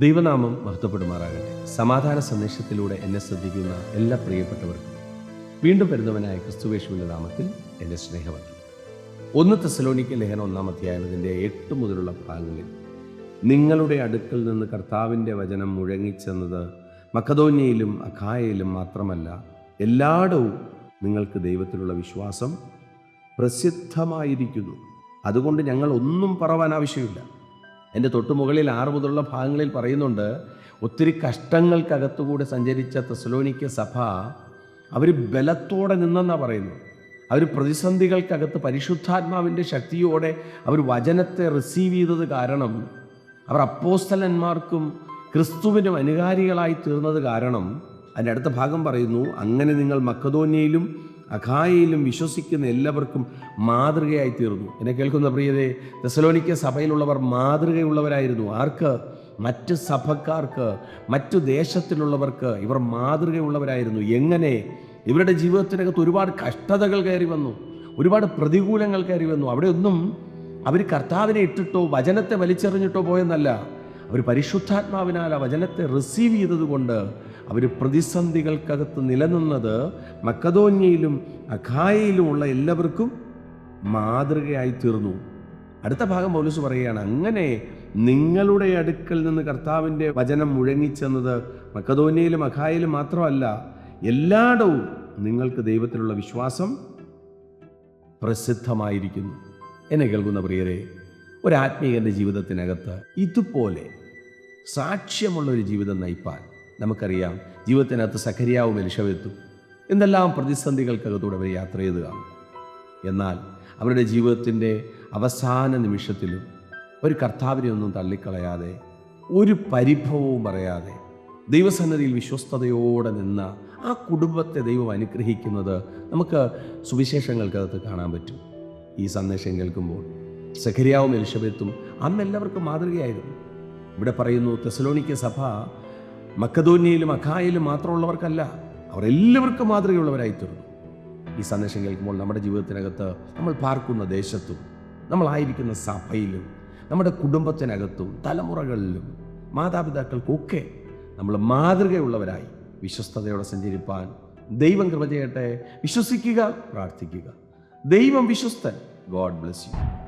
ദൈവനാമം മഹത്വപ്പെടുമാറാകട്ടെ. സമാധാന സന്ദേശത്തിലൂടെ എന്നെ ശ്രദ്ധിക്കുന്ന എല്ലാ പ്രിയപ്പെട്ടവർക്കും വീണ്ടും വരുന്നവനായ ക്രിസ്തുവേശുവിന്റെ നാമത്തിൽ എന്റെ സ്നേഹമുണ്ട് ഒന്ന് തെസലോണിക്ക ലേഖനം ഒന്നാം അധ്യായത്തിന്റെ എട്ട് മുതലുള്ള ഭാഗങ്ങളിൽ നിങ്ങളുടെ അടുക്കൽ നിന്ന് കർത്താവിന്റെ വചനം മുഴങ്ങിച്ചെന്നത് മക്കതോന്യയിലും അഖായയിലും മാത്രമല്ല എല്ലായിടവും നിങ്ങൾക്ക് ദൈവത്തിലുള്ള വിശ്വാസം പ്രസിദ്ധമായിരിക്കുന്നു. അതുകൊണ്ട് ഞങ്ങൾ ഒന്നും പറവാൻ ആവശ്യമില്ല. എന്റെ തൊട്ടുമുകളിൽ ആറ് മുതലുള്ള ഭാഗങ്ങളിൽ പറയുന്നുണ്ട് ഒത്തിരി കഷ്ടങ്ങൾക്കകത്തുകൂടെ സഞ്ചരിച്ച തെസലോനിക്ക സഭ അവർ ബലത്തോടെ നിന്നെന്നാണ് പറയുന്നത്. അവർ പ്രതിസന്ധികൾക്കകത്ത് പരിശുദ്ധാത്മാവിന്റെ ശക്തിയോടെ അവർ വചനത്തെ റിസീവ് ചെയ്തത് കാരണം അവർ അപ്പോസ്തലന്മാർക്കും ക്രിസ്തുവിനും അനുകാരികളായി തീർന്നത് കാരണം. അതിന്റെ അടുത്ത ഭാഗം പറയുന്നു അങ്ങനെ നിങ്ങൾ മക്കതോന്യയിലും അഖായയിലും വിശ്വസിക്കുന്ന എല്ലാവർക്കും മാതൃകയായി തീർന്നു. എന്നെ കേൾക്കുന്ന പ്രിയതേ തെസലോനിക്ക സഭയിലുള്ളവർ മാതൃകയുള്ളവരായിരുന്നു. ആർക്ക്? മറ്റ് സഭക്കാർക്ക് മറ്റു ദേശത്തിലുള്ളവർക്ക് ഇവർ മാതൃകയുള്ളവരായിരുന്നു. എങ്ങനെ? ഇവരുടെ ജീവിതത്തിനകത്ത് ഒരുപാട് കഷ്ടതകൾ കയറി വന്നു. ഒരുപാട് പ്രതികൂലങ്ങൾ കയറി വന്നു. അവിടെയൊന്നും അവർ കർത്താവിനെ ഇട്ടിട്ടോ വചനത്തെ വലിച്ചെറിഞ്ഞിട്ടോ പോയെന്നല്ല. അവർ പരിശുദ്ധാത്മാവിനാൽ ആ വചനത്തെ റിസീവ് ചെയ്തതുകൊണ്ട് അവർ പ്രതിസന്ധികൾക്കകത്ത് നിലനിന്നത് മക്കതോന്യയിലും അഖായയിലുമുള്ള എല്ലാവർക്കും മാതൃകയായി തീർന്നു. അടുത്ത ഭാഗം പോലീസ് പറയുകയാണ് അങ്ങനെ നിങ്ങളുടെ അടുക്കൽ നിന്ന് കർത്താവിന്റെ വചനം മുഴങ്ങിച്ചെന്നത് മക്കതോന്യയിലും അഖായയിലും മാത്രമല്ല എല്ലായിടവും നിങ്ങൾക്ക് ദൈവത്തിലുള്ള വിശ്വാസം പ്രസിദ്ധമായിരിക്കുന്നു. എന്നെ കേൾക്കുന്ന പ്രിയരെ ഒരാത്മീയന്റെ ജീവിതത്തിനകത്ത് ഇതുപോലെ സാക്ഷ്യമുള്ള ഒരു ജീവിതം നയിപ്പാൻ നമുക്കറിയാം. ജീവിതത്തിനകത്ത് സഖരിയാവും എലിഷവെത്തും എന്തെല്ലാം പ്രതിസന്ധികൾക്കകത്തൂടെ അവർ യാത്ര ചെയ്ത് കാണും. എന്നാൽ അവരുടെ ജീവിതത്തിന്റെ അവസാന നിമിഷത്തിലും ഒരു കർത്താവിനെ ഒന്നും തള്ളിക്കളയാതെ ഒരു പരിഭവവും പറയാതെ ദൈവസന്നതിയിൽ വിശ്വസ്തയോടെ നിന്ന ആ കുടുംബത്തെ ദൈവം അനുഗ്രഹിക്കുന്നത് നമുക്ക് സുവിശേഷങ്ങൾക്കകത്ത് കാണാൻ പറ്റും. ഈ സന്ദേശം കേൾക്കുമ്പോൾ സഖരിയാവും എലിഷബത്തും അന്നെല്ലാവർക്കും മാതൃകയായിരുന്നു. ഇവിടെ പറയുന്നു തെസലോണിക്ക സഭ മക്കതോന്യയിലും അഖായയിലും മാത്രമുള്ളവർക്കല്ല അവർ എല്ലാവർക്കും മാതൃകയുള്ളവരായി തീർന്നു ഈ സന്ദേശം കേൾക്കുമ്പോൾ നമ്മുടെ ജീവിതത്തിനകത്ത് നമ്മൾ പാർക്കുന്ന ദേശത്തും നമ്മളായിരിക്കുന്ന സഭയിലും നമ്മുടെ കുടുംബത്തിനകത്തും തലമുറകളിലും മാതാപിതാക്കൾക്കൊക്കെ നമ്മൾ മാതൃകയുള്ളവരായി വിശ്വസ്തയോടെ സഞ്ചരിപ്പാൻ ദൈവം കൃപ ചെയ്യട്ടെ. വിശ്വസിക്കുക പ്രാർത്ഥിക്കുക. ദൈവം വിശ്വസ്തൻ. God bless you.